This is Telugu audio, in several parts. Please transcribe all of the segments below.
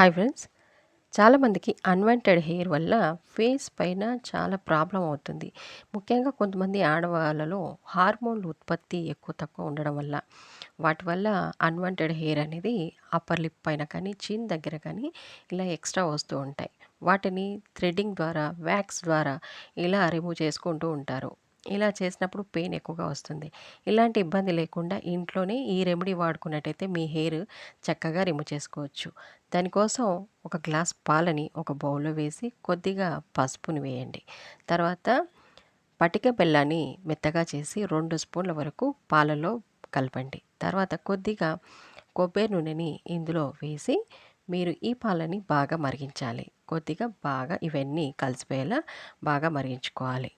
హాయ్ ఫ్రెండ్స్ చాలామందికి అన్వాంటెడ్ హెయిర్ వల్ల ఫేస్ పైన చాలా ప్రాబ్లం అవుతుంది. ముఖ్యంగా కొంతమంది ఆడవాళ్ళలో హార్మోన్లు ఉత్పత్తి ఎక్కువ తక్కువ ఉండడం వల్ల వాటి వల్ల అన్వాంటెడ్ హెయిర్ అనేది అప్పర్ లిప్ పైన కానీ చిన్ దగ్గర కానీ ఇలా ఎక్స్ట్రా వస్తూ ఉంటాయి. వాటిని థ్రెడ్డింగ్ ద్వారా వ్యాక్స్ ద్వారా ఇలా రిమూవ్ చేసుకుంటూ ఉంటారు. ఇలా చేసినప్పుడు పెయిన్ ఎక్కువగా వస్తుంది. ఇలాంటి ఇబ్బంది లేకుండా ఇంట్లోనే ఈ రెమెడీ వాడుకున్నట్టయితే మీ హెయిర్ చక్కగా రిమూవ్ చేసుకోవచ్చు. దానికోసం ఒక గ్లాస్ పాలని ఒక బౌల్లో వేసి కొద్దిగా పసుపుని వేయండి. తర్వాత పటిక బెల్లాన్ని మెత్తగా చేసి రెండు స్పూన్ల వరకు పాలలో కలపండి. తర్వాత కొద్దిగా కొబ్బరి నూనెని ఇందులో వేసి మీరు ఈ పాలని బాగా మరిగించాలి. కొద్దిగా బాగా ఇవన్నీ కలిసిపోయేలా బాగా మరిగించుకోవాలి.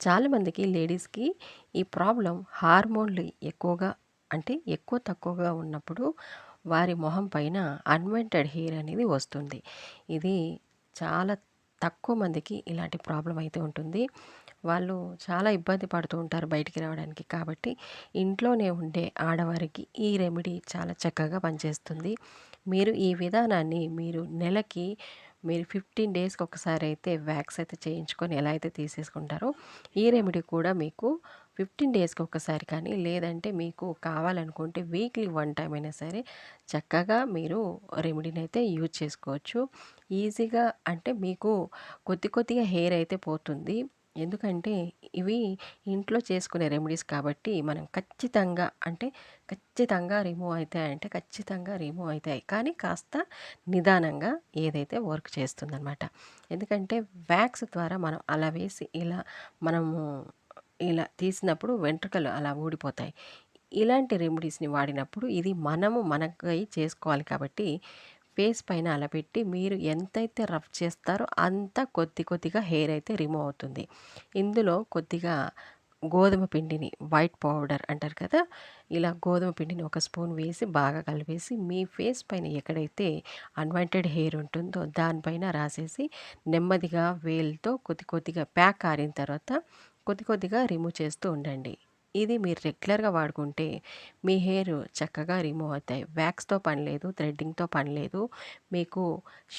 చాలామందికి లేడీస్కి ఈ ప్రాబ్లం హార్మోన్లు ఎక్కువగా అంటే ఎక్కువ తక్కువగా ఉన్నప్పుడు వారి మొహం పైన అన్వెంటెడ్ హెయిర్ అనేది వస్తుంది. ఇది చాలా తక్కువ మందికి ఇలాంటి ప్రాబ్లం అయితే ఉంటుంది. వాళ్ళు చాలా ఇబ్బంది పడుతూ ఉంటారు బయటికి రావడానికి కాబట్టి ఇంట్లోనే ఉండే ఆడవారికి ఈ రెమెడీ చాలా చక్కగా పనిచేస్తుంది. మీరు ఈ విధానాన్ని మీరు నెలకి మీరు ఫిఫ్టీన్ డేస్కి ఒకసారి అయితే వ్యాక్స్ అయితే చేయించుకొని ఎలా అయితే తీసేసుకుంటారో ఈ రెమెడీ కూడా మీకు ఫిఫ్టీన్ డేస్కి ఒకసారి కానీ లేదంటే మీకు కావాలనుకుంటే వీక్లీ వన్ టైం అయినా సరే చక్కగా మీరు రెమెడీని అయితే యూజ్ చేసుకోవచ్చు. ఈజీగా అంటే మీకు కొద్ది కొద్దిగా హెయిర్ అయితే పోతుంది. ఎందుకంటే ఇవి ఇంట్లో చేసుకునే రెమెడీస్ కాబట్టి మనం ఖచ్చితంగా అంటే ఖచ్చితంగా రిమూవ్ అవుతాయంటే ఖచ్చితంగా రిమూవ్ అవుతాయి కానీ కాస్త నిదానంగా ఏదైతే వర్క్ చేస్తుందనమాట ఎందుకంటే వ్యాక్స్ ద్వారా మనం అలా వేసి ఇలా మనము ఇలా తీసినప్పుడు వెంట్రుకలు అలా ఊడిపోతాయి. ఇలాంటి రెమెడీస్ని వాడినప్పుడు ఇది మనము మనకై చేసుకోవాలి కాబట్టి ఫేస్ పైన అలా పెట్టి మీరు ఎంతైతే రఫ్ చేస్తారో అంత కొద్ది కొద్దిగా హెయిర్ అయితే రిమూవ్ అవుతుంది. ఇందులో కొద్దిగా గోధుమ పిండిని వైట్ పౌడర్ అంటారు కదా ఇలా గోధుమ పిండిని ఒక స్పూన్ వేసి బాగా కలిపేసి మీ ఫేస్ పైన ఎక్కడైతే అన్వాంటెడ్ హెయిర్ ఉంటుందో దానిపైన రాసేసి నెమ్మదిగా వేల్తో కొద్ది కొద్దిగా ప్యాక్ ఆరిన తర్వాత కొద్ది కొద్దిగా రిమూవ్ చేస్తూ ఉండండి. ఇది మీరు రెగ్యులర్గా వాడుకుంటే మీ హెయిర్ చక్కగా రిమూవ్ అవుతాయి. వ్యాక్స్తో పని లేదు థ్రెడ్డింగ్తో పని లేదు. మీకు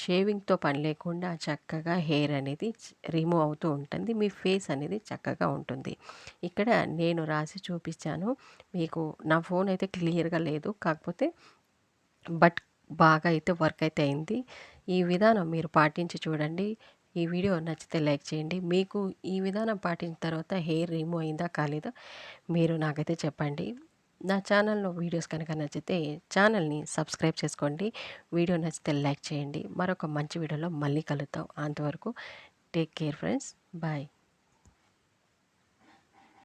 షేవింగ్తో పని లేకుండా చక్కగా హెయిర్ అనేది రిమూవ్ అవుతూ ఉంటుంది. మీ ఫేస్ అనేది చక్కగా ఉంటుంది. ఇక్కడ నేను రాసి చూపించాను మీకు నా ఫోన్ అయితే క్లియర్గా లేదు. కాకపోతే బట్ బాగా అయితే వర్క్ అయితే అయింది. ఈ విధానం మీరు పాటించి చూడండి. ఈ వీడియో నచ్చితే లైక్ చేయండి. మీకు ఈ విధానం పాటించిన తర్వాత హెయిర్ రిమూవ్ అయిందా కాలేదా మీరు నాకైతే చెప్పండి. నా ఛానల్లో వీడియోస్ కనుక నచ్చితే ఛానల్ని సబ్స్క్రైబ్ చేసుకోండి. వీడియో నచ్చితే లైక్ చేయండి. మరొక మంచి వీడియోలో మళ్ళీ కలుద్దాం. అంతవరకు టేక్ కేర్ ఫ్రెండ్స్. బాయ్.